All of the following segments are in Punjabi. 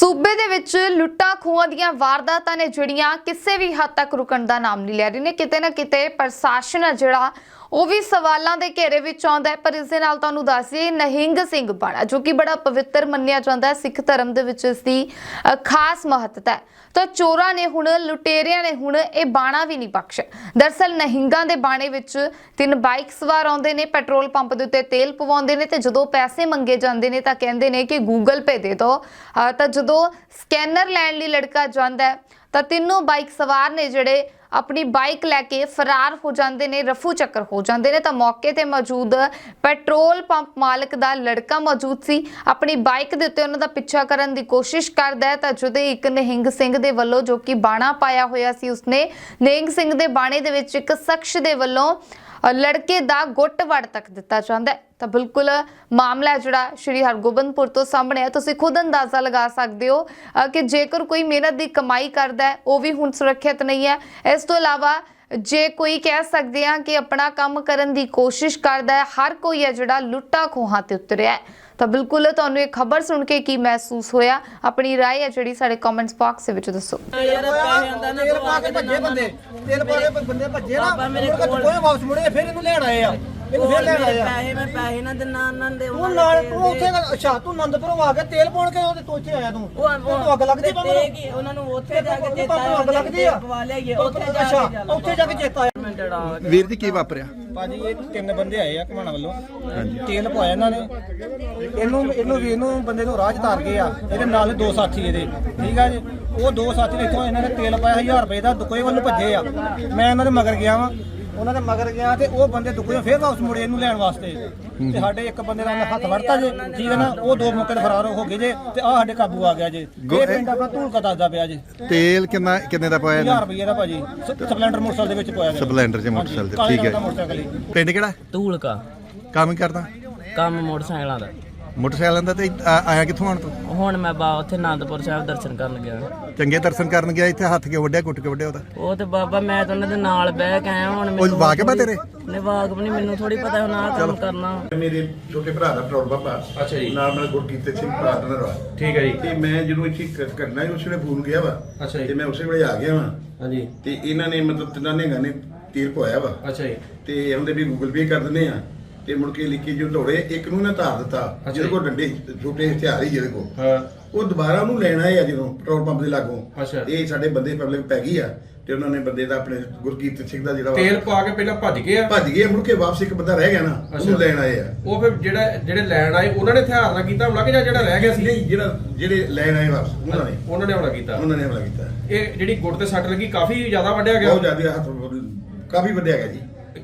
ਸੂਬੇ ਦੇ ਵਿੱਚ ਲੁੱਟਾਂ ਖੂਹਾਂ ਦੀਆਂ ਵਾਰਦਾਤਾਂ ਨੇ ਜਿਹੜੀਆਂ ਕਿਸੇ ਵੀ ਹੱਦ ਤੱਕ ਰੁਕਣ ਦਾ ਨਾਮ ਨਹੀਂ ਲੈ ਰਹੀ ਨੇ। ਕਿਤੇ ਨਾ ਕਿਤੇ ਪ੍ਰਸ਼ਾਸਨ ਆ ਜਿਹੜਾ ਉਹ ਵੀ ਸਵਾਲਾਂ ਦੇ ਘੇਰੇ ਵਿੱਚ ਆਉਂਦਾ ਹੈ, ਪਰ ਇਸ ਦੇ ਨਾਲ ਤੁਹਾਨੂੰ ਦੱਸ ਦਈਏ ਨਹਿੰਗ ਸਿੰਘ ਬਾਣਾ, ਜੋ ਕਿ ਬੜਾ ਪਵਿੱਤਰ ਮੰਨਿਆ ਜਾਂਦਾ ਹੈ, ਸਿੱਖ ਧਰਮ ਦੇ ਵਿੱਚ ਇਸ ਦੀ ਖਾਸ ਮਹੱਤਤਾ ਹੈ। ਤਾਂ ਚੋਰਾਂ ਨੇ ਹੁਣ, ਲੁਟੇਰਿਆਂ ਨੇ ਹੁਣ ਇਹ ਬਾਣਾ ਵੀ ਨਹੀਂ ਬਖਸ਼ਿਆ। ਦਰਸਲ ਨਹਿੰਗਾਂ ਦੇ ਬਾਣੇ ਵਿੱਚ ਤਿੰਨ ਬਾਈਕ ਸਵਾਰ ਆਉਂਦੇ ਨੇ, ਪੈਟਰੋਲ ਪੰਪ ਦੇ ਉੱਤੇ ਤੇਲ ਪਵਾਉਂਦੇ ਨੇ, ਤੇ ਜਦੋਂ ਪੈਸੇ ਮੰਗੇ ਜਾਂਦੇ ਨੇ ਤਾਂ ਕਹਿੰਦੇ ਨੇ ਕਿ ਗੂਗਲ ਪੇ ਦੇ ਦਿਓ। ਤਾਂ ਜਦੋਂ ਸਕੈਨਰ ਲੈਣ ਲਈ ਲੜਕਾ ਜਾਂਦਾ ਤਾਂ ਤਿੰਨੋਂ ਬਾਈਕ ਸਵਾਰ ਨੇ ਜਿਹੜੇ ਆਪਣੀ ਬਾਈਕ ਲੈ ਕੇ ਫਰਾਰ ਹੋ ਜਾਂਦੇ ਨੇ, ਰਫੂ ਚੱਕਰ ਹੋ ਜਾਂਦੇ ਨੇ, ਤਾਂ ਮੌਕੇ ਤੇ ਮੌਜੂਦ ਪੈਟਰੋਲ ਪੰਪ ਮਾਲਕ ਦਾ ਲੜਕਾ ਮੌਜੂਦ ਸੀ। ਆਪਣੀ ਬਾਈਕ ਦੇ ਉੱਤੇ ਉਹਨਾਂ ਦਾ ਪਿੱਛਾ ਕਰਨ ਦੀ ਕੋਸ਼ਿਸ਼ ਕਰਦਾ ਹੈ, ਤਾਂ ਜਦੋਂ ਇੱਕ ਨਿਹੰਗ ਸਿੰਘ ਦੇ ਵੱਲੋਂ ਜੋ ਕਿ ਬਾਣਾ ਪਾਇਆ ਹੋਇਆ ਸੀ, ਉਸਨੇ ਨਿਹੰਗ ਸਿੰਘ ਦੇ ਬਾਣੇ ਦੇ ਵਿੱਚ ਇੱਕ ਸ਼ਖਸ ਦੇ ਵੱਲੋਂ ਲੜਕੇ ਦਾ ਗੁੱਟ ਵੜ ਤੱਕ ਦਿੱਤਾ ਜਾਂਦਾ ਹੈ। ਤਾਂ ਬਿਲਕੁਲ ਮਾਮਲਾ ਜਿਹੜਾ ਸ਼੍ਰੀ ਹਰਗੋਬਿੰਦਪੁਰ ਤੋਂ ਸਾਹਮਣੇ ਆ ਤੁਸੀਂ ਖੁਦ ਅੰਦਾਜ਼ਾ ਲਗਾ ਸਕਦੇ ਹੋ ਕਿ ਜੇਕਰ ਕੋਈ ਮਿਹਨਤ ਦੀ ਕਮਾਈ ਕਰਦਾ ਹੈ, ਉਹ ਵੀ ਹੁਣ ਸੁਰੱਖਿਅਤ ਨਹੀਂ ਹੈ। ਇਸ ਤੋਂ ਇਲਾਵਾ ਜੇ ਕੋਈ ਕਹਿ ਸਕਦੇ ਆ ਕਿ ਆਪਣਾ ਕੰਮ ਕਰਨ ਦੀ ਕੋਸ਼ਿਸ਼ ਕਰਦਾ ਹੈ, ਹਰ ਕੋਈ ਹੈ ਜਿਹੜਾ ਲੁੱਟਾ ਖੋਹਾਂ ਤੇ ਉਤਰਿਆ ਹੈ। ਤਾਂ ਬਿਲਕੁਲ ਤੁਹਾਨੂੰ ਇਹ ਖਬਰ ਸੁਣ ਕੇ ਕੀ ਮਹਿਸੂਸ ਹੋਇਆ ਆਪਣੀ رائے ਹੈ ਜਿਹੜੀ ਸਾਡੇ ਕਮੈਂਟਸ ਬਾਕਸ ਦੇ ਵਿੱਚ ਦੱਸੋ ਯਾਰ ਪੈਸੇ ਆਂਦਾ ਨਾ ਤੇਲ ਪਾ ਕੇ ਭੱਜੇ ਬੰਦੇ ਤੇਲ ਪਾ ਕੇ ਬੰਦੇ ਭੱਜੇ ਨਾ ਮੁੜ ਕੇ ਕੋਈ ਵਾਪਸ ਮੁੜੇ ਫਿਰ ਇਹਨੂੰ ਲੈਣ ਆਏ ਆ ਇਹਨੂੰ ਫਿਰ ਲੈਣ ਆਏ ਆ ਪੈਸੇ ਮੈਂ ਪੈਸੇ ਨਾ ਦਿਨਾ ਉਹਨਾਂ ਦੇ ਤੂੰ ਨਾਲ ਤੂੰ ਉੱਥੇ ਦਾ- ਅੱਛਾ ਤੂੰ ਆਨੰਦਪੁਰੋਂ ਆ ਕੇ ਤੇਲ ਪਾਉਣ ਕੇ ਉਹਦੇ ਤੋਂ ਇੱਥੇ ਆਇਆ ਤੂੰ ਉਹ ਤੂੰ ਅੱਗ ਲੱਗਦੀ ਪਾ ਤੇ ਕੀ ਉਹਨਾਂ ਨੂੰ ਉੱਥੇ ਜਾ ਕੇ ਚੇਤਾ ਤੂੰ ਅੱਗ ਲੱਗਦੀ ਆ ਪਵਾ ਲਿਆਈਏ ਉੱਥੇ ਜਾ ਅੱਛਾ ਕੇ ਉੱਥੇ ਜਾ ਕੇ ਚੇਤਾ ਵੀਰ ਜੀ ਕੀ ਵਾਪਰਿਆ? ਭਾਜੀ ਇਹ ਤਿੰਨ ਬੰਦੇ ਆਏ ਆ ਘਮਾਣਾ ਵੱਲੋਂ। ਤੇਲ ਪਵਾਇਆ ਇਹਨਾਂ ਨੇ। ਇਹਨੂੰ ਇਹਨੂੰ ਵੀ ਇਹਨੂੰ ਬੰਦੇ ਨੂੰ ਰਾਹ ਚ ਤਾਰ ਗਏ ਆ। ਇਹਦੇ ਨਾਲ ਦੋ ਸਾਥੀ ਇਹਦੇ। ਠੀਕ ਆ ਜੀ? ਉਹ ਦੋ ਸਾਥੀ ਨੇ ਇੱਥੋਂ ਇਹਨਾਂ ਨੇ ਤੇਲ ਪਾਇਆ 1000 ਰੁਪਏ ਦਾ ਦੁਕੋਏ ਵੱਲ ਭੱਜੇ ਆ। ਮੈਂ ਇਹਨਾਂ ਦੇ ਮਗਰ ਗਿਆ ਵਾਂ। ਉਹਨਾਂ ਦੇ ਮਗਰ ਗਿਆ ਤੇ ਉਹ ਬੰਦੇ ਦੁਕੋਏ ਫੇਰ ਵਾਪਸ ਮੁੜੇ ਇਹਨੂੰ ਲੈਣ ਵਾਸਤੇ। ਤੇ ਸਾਡੇ ਇੱਕ ਬੰਦੇ ਦਾ ਉਹਨੇ ਹੱਥ ਵੜਤਾ ਜੇ ਠੀਕ ਹੈ ਨਾ ਉਹ ਦੋ ਮੌਕੇ ਤੇ ਫਰਾਰ ਹੋ ਗਏ ਜੇ ਤੇ ਆ ਸਾਡੇ ਕਾਬੂ ਆ ਗਿਆ ਜੇ। ਇਹ ਪਿੰਡ ਆਪਣਾ ਧੂਲਕਾ ਦੱਸਦਾ ਪਿਆ ਜੇ। ਤੇਲ ਕਿੰਨਾ ਕਿੰਨੇ ਦਾ ਪਾਇਆ 1000 ਇਹਨੇ ਰੁਪਏ ਦਾ ਭਾਜੀ। ਸਪਲੈਂਡਰ ਮੋਟਰਸਾਈਕਲ ਦੇ ਵਿੱਚ ਪਾਇਆ ਗਿਆ। ਸਪਲੈਂਡਰ 'ਚ ਮੋਟਰਸਾਈਕਲ ਤੇ, ਕਾਲੇ ਠੀਕ ਹੈ। ਦਾ। ਪਿੰਡ ਕਿਹੜਾ? ਧੂਲਕਾ ਕੰਮ ਕਰਦਾ? ਕੰਮ ਮੋਟਰਸਾਈਕਲਾਂ ਦਾ। ਮੋਟਰਸਾਈਕਲ ਦਾ ਤੇ ਆ- ਆਇਆ ਕਿੱਥੋਂ ਆਣ ਤੂੰ? ਹੁਣ ਮੈਂ ਬਾ ਉੱਥੇ ਆਨੰਦਪੁਰ ਸਾਹਿਬ ਦਰਸ਼ਨ ਕਰਨ ਗਿਆ। ਚੰਗੇ ਦਰਸ਼ਨ ਕਰਨ ਗਿਆ ਇੱਥੇ ਹੱਥ ਕਿਉਂ ਵੱਢਿਆ ਕੁੱਟ ਕੇ ਵੱਢਿਆ ਉਹਦਾ? ਉਹ ਤੇ ਬਾਬਾ ਮੈਂ ਤਾਂ ਉਹਨਾਂ ਦੇ ਨਾਲ ਬਹਿ ਕੇ ਆਇਆ ਹੁਣ ਉਹ ਵਾਕਿਆ ਤੇਰੇ? ਨੇ ਵਾਕਬ ਨਹੀਂ ਮੈਨੂੰ ਥੋੜੀ ਪਤਾ ਹੁਣ ਆਹ ਕੰਮ ਕਰਨਾ। ਮੇਰੇ ਛੋਟੇ ਭਰਾ ਦਾ ਪੰਪ ਆ ਅੱਛਾ ਜੀ। ਨਾਲ ਮੇਰਾ ਗੁਰਕੀਰਤ ਸਿੰਘ ਪਾਰਟਨਰ ਵਾ ਠੀਕ ਹੈ ਜੀ। ਤੇ ਮੈਂ ਜਦੋਂ ਇੱਥੇ ਕ- ਕਰਨਾ ਸੀ ਉਸ ਵੇਲੇ ਫੋਨ ਗਿਆ ਵਾ ਅੱਛਾ ਜੀ। ਤੇ ਮੈਂ ਉਸੇ ਵੇਲੇ ਆ ਗਿਆ ਵਾ। ਹਾਂਜੀ। ਤੇ ਇਹਨਾਂ ਨੇ ਮਤਲਬ ਤਿੰਨਾਂ ਨੇ ਗਾਣੇ ਤੀਰ ਪਵਾਇਆ ਵਾ। ਅੱਛਾ ਜੀ। ਤੇ ਉਹਦੇ ਵੀ ਗੂਗਲ ਪੇ ਕਰ ਦਿੰਦੇ ਆ। ਤੇ ਮੁੜ ਕੇ ਲਿਖੀ ਜੋ ਦੌੜੇ ਇੱਕ ਨੂੰ ਨਾ ਧਾਰ ਦਿੱਤਾ ਜਿਹਦੇ। ਕੋਲ ਡੰਡੇ ਛੋਟੇ ਹਥਿਆਰ ਹੀ ਜਿਹਦੇ ਕੋਲ। ਹਾਂ। ਉਹ ਦੁਬਾਰਾ ਉਹਨੂੰ ਲੈਣਾ ਹੈ ਜਦੋਂ ਪੈਟਰੋਲ ਪੰਪ ਦੇ ਲਾਗੋਂ। ਇਹ ਸਾਡੇ ਬੰਦੇ ਪਬਲਿਕ ਪੈ ਗਈ ਆ ਤੇ ਉਹਨਾਂ ਨੇ ਬੰਦੇ ਦਾ ਆਪਣੇ ਗੁਰਕੀਰਤ ਸਿੰਘ ਦਾ ਜਿਹੜਾ ਤੇਲ ਪਾ ਕੇ ਪਹਿਲਾਂ ਭੱਜ ਗਏ ਆ? ਭੱਜ ਗਏ ਮੁੜ ਕੇ ਵਾਪਸ ਇੱਕ ਬੰਦਾ ਰਹਿ ਗਿਆ ਨਾ। ਉਹਨੂੰ ਲੈਣ ਆਏ ਆ। ਉਹ ਫਿਰ ਜਿਹੜਾ ਜਿਹੜੇ ਲੈਣ ਆਏ ਉਹਨਾਂ ਨੇ ਹਥਿਆਰ ਨਾਲ ਕੀਤਾ ਹਮਲਾ ਕਿ ਜਾਂ ਜਿਹੜਾ ਰਹਿ ਗਿਆ ਸੀ? ਨਹੀਂ ਜਿਹੜਾ ਜਿਹੜੇ ਲੈਣ ਆਏ ਵਾਪਸ ਉਹਨਾਂ ਨੇ। ਉਹਨਾਂ ਨੇ ਹਮਲਾ ਕੀਤਾ। ਉਹਨਾਂ ਨੇ ਹਮਲਾ ਕੀਤਾ। ਇਹ ਜਿਹੜੀ ਗੁੱਟ ਤੇ ਸੱਟ ਲੱਗੀ ਕਾਫੀ ਜ਼ਿਆਦਾ ਵੱਢਿਆ ਗਿਆ? ਬਹੁਤ ਜ਼ਿਆਦਾ ਹੱਥ ਕਾਫੀ ਵੱਡਿਆ ਗਿਆ ਜੀ।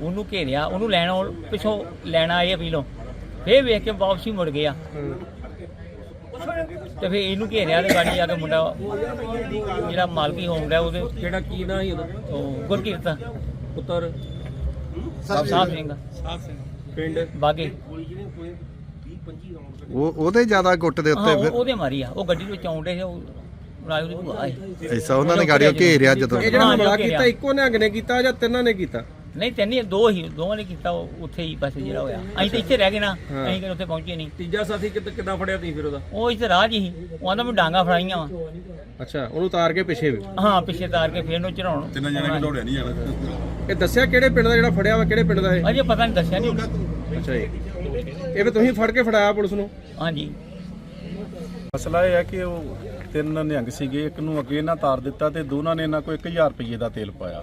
ਉਹਨੂੰ ਘੇਰਿਆ ਉਹਨੂੰ ਲੈਣ ਆਉਣ- ਪਿੱਛੋਂ ਲੈਣ ਆਏ ਆ ਪੀਲੋਂ ਫੇਰ ਵੇਖ ਕੇ ਵਾਪਸੀ ਮੁੜ ਗਿਆ ਤੇ ਫੇਰ ਇਹਨੂੰ ਘੇਰਿਆ ਤੇ ਗਾੜੀ ਆ ਕੇ ਮੁੰਡਾ ਜਿਹੜਾ ਮਾਲਕੀ ਹੋਮ ਦਾ ਉਹਦੇ ਜਿਹੜਾ ਕੀ ਨਾ ਸੀ ਉਹਦਾ? ਉਹ ਗੁਰਕੀਰਤ। ਪੁੱਤਰ? ਸਾਹਿਬ ਸਿੰਘ। ਪਿੰਡ? ਬਾਗੇ। ਉਹ ਉਹਦੇ ਜ਼ਿਆਦਾ ਗੁੱਟ ਦੇ ਹਾਂ ਉੱਤੇ ਉਹ- ਫਿਰ? ਉਹਦੇ ਮਾਰੀ ਆ। ਉਹ ਗੱਡੀ ਦੇ ਵਿੱਚ ਆਉਂਦੇ ਸੀ ਉਹ ਰਾਜ ਉਹਦੀ ਭੂਆ ਐਸਾ ਉਹਨਾਂ ਨੇ ਗਾੜੀਆਂ ਘੇਰਿਆ ਜਦੋਂ। ਇਹ ਜਿਹੜਾ ਹਾਂ, ਹਮਲਾ ਜੋ ਕੀਤਾ ਘੇਰਿਆ। ਇੱਕੋ ਨਿਹੰਗ ਨੇ ਕੀਤਾ ਜਾਂ ਤਿੰਨਾਂ ਨੇ ਕੀਤਾ? ਨਹੀਂ ਤੈਨੂੰ ਦੋ ਹੀ ਦੋਵਾਂ ਨੇ ਕੀਤਾ ਉਹ ਉੱਥੇ ਹੀ ਬਸ ਜਿਹੜਾ ਹੋਇਆ। ਅਸੀਂ ਤਾਂ ਇੱਥੇ ਰਹਿ ਗਏ ਨਾ। ਅਸੀਂ ਕਿ ਉੱਥੇ ਪਹੁੰਚੇ ਨਹੀਂ। ਤੀਜਾ ਸਾਥੀ ਕਿੱਦਾਂ ਕਿੱਦਾਂ ਫੜਿਆ ਤੁਸੀਂ ਫਿਰ ਉਹਦਾ? ਉਹ ਇੱਥੇ ਰਾਹ ਹੀ ਉਹ ਆਂਦਾ ਮੈਂ ਡਾਂਗਾ ਫੜਾਈਆਂ ਵਾ। ਅੱਛਾ ਉਹਨੂੰ ਉਤਾਰ ਕੇ ਪਿੱਛੇ ਵੀ? ਹਾਂ ਪਿੱਛੇ ਤਾਰ ਕੇ ਫੇਰ ਨੂੰ ਚੜਾਉਣ। ਤਿੰਨ ਜਣੇ ਕਿ ਦੌੜਿਆ ਨਹੀਂ ਜਾਣਾ ਇਹ ਦੱਸਿਆ ਕਿਹੜੇ ਪਿੰਡ ਦਾ ਜਿਹੜਾ ਫੜਿਆ ਵਾ ਕਿਹੜੇ ਪਿੰਡ ਦਾ ਇਹ? ਅਜੇ ਪਤਾ ਨਹੀਂ ਦੱਸਿਆ ਨਹੀਂ ਅੱਛਾ ਜੀ। ਇਹ ਵੀ ਤੁਸੀਂ ਫੜ ਕੇ ਫੜਾਇਆ ਪੁਲਿਸ ਨੂੰ? ਹਾਂਜੀ। ਮਸਲਾ ਇਹ ਹੈ ਕਿ ਉਹ ਤਿੰਨ ਨਿਹੰਗ ਸੀਗੇ ਇੱਕ ਨੂੰ ਅੱਗੇ ਇਹਨਾਂ ਤਾਰ ਦਿੱਤਾ ਤੇ ਦੋਨਾਂ ਨੇ ਇਹਨਾਂ ਕੋਲ 1000 ਰੁਪਏ ਦਾ ਤੇਲ ਪਾਇਆ।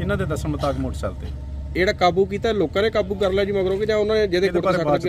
ਇਹਨਾਂ ਦੇ ਦੱਸਣ ਮੁਤਾਬਕ ਮੋਟਰਸਾਈਕਲ ਤੇ। ਜਿਹੜਾ ਕਾਬੂ ਕੀਤਾ ਲੋਕਾਂ ਨੇ ਕਾਬੂ ਕਰ ਲਿਆ ਜੀ ਮਗਰੋਂ ਕਿ ਜਾਂ ਉਹਨਾਂ ਨੇ ਜਿਹਦੇ ਇਹਦੇ ਗੁੱਟ ਬਾਰੇ ਬਾਅਦ ਚ